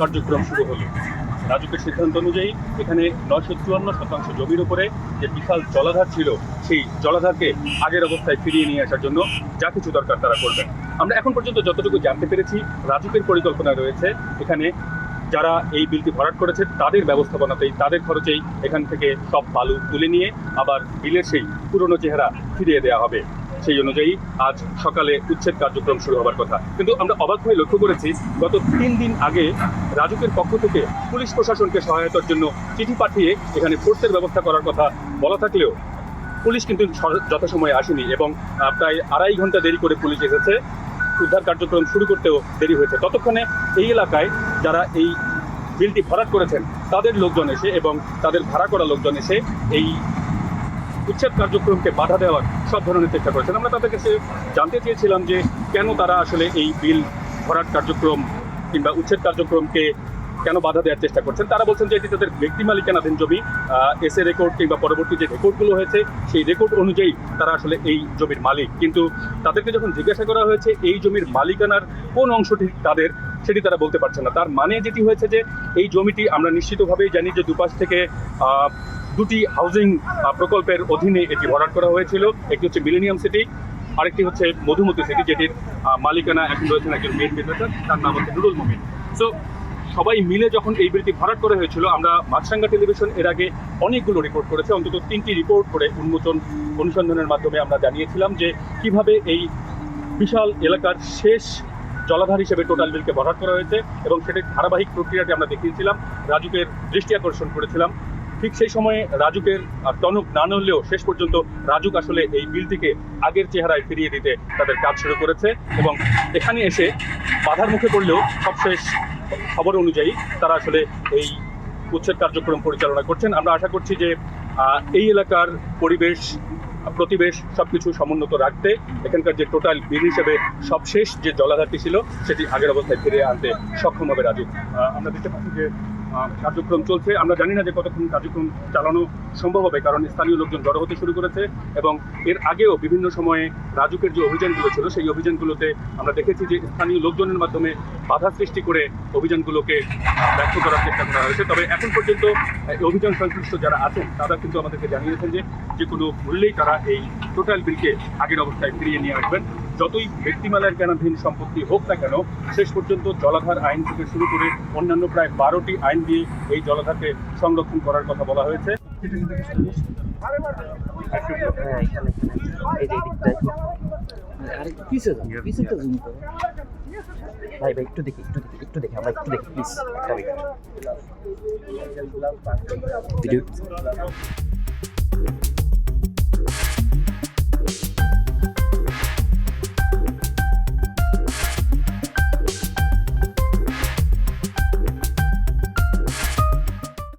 কার্যক্রম শুরু হলো। রাজুকের সিদ্ধান্ত অনুযায়ী এখানে নয়শো চুয়ান্ন শতাংশ জমির উপরে যে বিশাল জলাধার ছিল, সেই জলাধারকে আগের অবস্থায় ফিরিয়ে নিয়ে আসার জন্য যা কিছু দরকার তারা করবেন। আমরা এখন পর্যন্ত যতটুকু জানতে পেরেছি রাজুকের পরিকল্পনা রয়েছে। এখানে যারা এই বিলটি ভরাট করেছে, তাদের ব্যবস্থাপনাতেই, তাদের খরচেই এখান থেকে সব বালু তুলে নিয়ে আবার বিলের সেই পুরনো চেহারা ফিরিয়ে দেওয়া হবে। সেই অনুযায়ী আজ সকালে উচ্ছেদ কার্যক্রম শুরু হবার কথা। কিন্তু আমরা অবাক হয়ে লক্ষ্য করেছি, গত তিন দিন আগে রাজুকের পক্ষ থেকে পুলিশ প্রশাসনকে সহায়তার জন্য চিঠি পাঠিয়ে এখানে ফোর্সের ব্যবস্থা করার কথা বলা থাকলেও পুলিশ কিন্তু যথাসময়ে আসেনি এবং প্রায় আড়াই ঘণ্টা দেরি করে পুলিশ এসেছে। উদ্ধার কার্যক্রম শুরু করতেও দেরি হয়েছে। ততক্ষণে এই এলাকায় যারা এই বিলটি ভরাট করেছেন, তাদের লোকজন এসে এবং তাদের ভাড়া করা লোকজন এসে এই উচ্ছেদ কার্যক্রমকে বাধা দেওয়ার সব ধরনের চেষ্টা করেছেন। আমরা তাদের কাছে জানতে চেয়েছিলাম যে কেন তারা আসলে এই বিল ভরাট কার্যক্রম কিংবা উচ্ছেদ কার্যক্রমকে কেন বাধা দেওয়ার চেষ্টা করছেন? তারা বলছেন যে এটি তাদের ব্যক্তি মালিকানাধীন জমি এসএ রেকর্ড কিংবা পরবর্তী যে রেকর্ডগুলো হয়েছে, সেই রেকর্ড অনুযায়ী তারা আসলে এই জমির মালিক। কিন্তু তাদেরকে যখন জিজ্ঞাসা করা হয়েছে এই জমির মালিকানার কোন অংশটি তাদের, সেটি তারা বলতে পারছে না। তার মানে যেটি হয়েছে যে এই জমিটি আমরা নিশ্চিতভাবেই জানি যে দুপাশ থেকে দুটি হাউজিং প্রকল্পের অধীনে এটি ভরাট করা হয়েছিল। একটি হচ্ছে মিলেনিয়াম সিটি আরেকটি হচ্ছে মধুমতি সিটি যেটির মালিকানা এখন রয়েছেন একজন মেন বিজনেসার তার নাম হচ্ছে নুরুল মমিন সো সবাই মিলে যখন এই বিলটি ভরাট করা হয়েছিল, আমরা মাছরাঙ্গা টেলিভিশন এর আগে অনেকগুলো রিপোর্ট করেছে, অন্তত তিনটি রিপোর্ট করে উন্মোচন অনুসন্ধানের মাধ্যমে আমরা জানিয়েছিলাম যে কীভাবে এই বিশাল এলাকার শেষ জলাধার হিসেবে টোটাল বিলকে ভরাট করা হয়েছে এবং সেটির ধারাবাহিক প্রক্রিয়াটি আমরা দেখিয়েছিলাম, রাজুকের দৃষ্টি আকর্ষণ করেছিলাম। ঠিক সেই সময়ে রাজুকের টনক না নড়লেও শেষ পর্যন্ত রাজুক আসলে এই বিলটিকে আগের চেহারায় ফিরিয়ে দিতে তাদের কাজ শুরু করেছে এবং এখানে এসে বাধার মুখে পড়লেও সবশেষ খবর অনুযায়ী তারা আসলে এই উচ্ছেদ কার্যক্রম পরিচালনা করছেন। আমরা আশা করছি যে এই এলাকার পরিবেশ, প্রতিবেশ সবকিছু সমুন্নত রাখতে এখানকার যে টোটাল বিল হিসেবে সবশেষ যে জলাধারটি ছিল, সেটি আগের অবস্থায় ফিরে আনতে সক্ষম হবে রাজু আমরা দেখতে পাচ্ছি যে কার্যক্রম চলছে। আমরা জানি না যে কতক্ষণ কার্যক্রম চালানো সম্ভব হবে, কারণ স্থানীয় লোকজন জড়ো হতে শুরু করেছে এবং এর আগেও বিভিন্ন সময়ে রাজুকের যে অভিযানগুলো ছিল, সেই অভিযানগুলোতে আমরা দেখেছি যে স্থানীয় লোকজনের মাধ্যমে বাধা সৃষ্টি করে অভিযানগুলোকে ব্যর্থ করার চেষ্টা করা হয়েছে। তবে এখন পর্যন্ত অভিযান সংশ্লিষ্ট যারা আছেন, তারা কিন্তু আমাদেরকে জানিয়েছেন যে যে কোনো মূল্যেই তারা এই টোটাল বিলকে আগের অবস্থায় ফিরিয়ে নিয়ে আসবেন। যতই ব্যক্তিমালার মালিকানাধীন সম্পত্তি হোক না কেন শেষ পর্যন্ত জলাধার আইন থেকে শুরু করে অন্যান্য প্রায় বারোটি আইন দিয়ে এই জলাধারকে সংরক্ষণ করার কথা বলা হয়েছে। হ্যাঁ ভাই ভাই একটু দেখি একটু দেখি একটু দেখি আমরা একটু দেখি প্লিজ একটা ভিডিও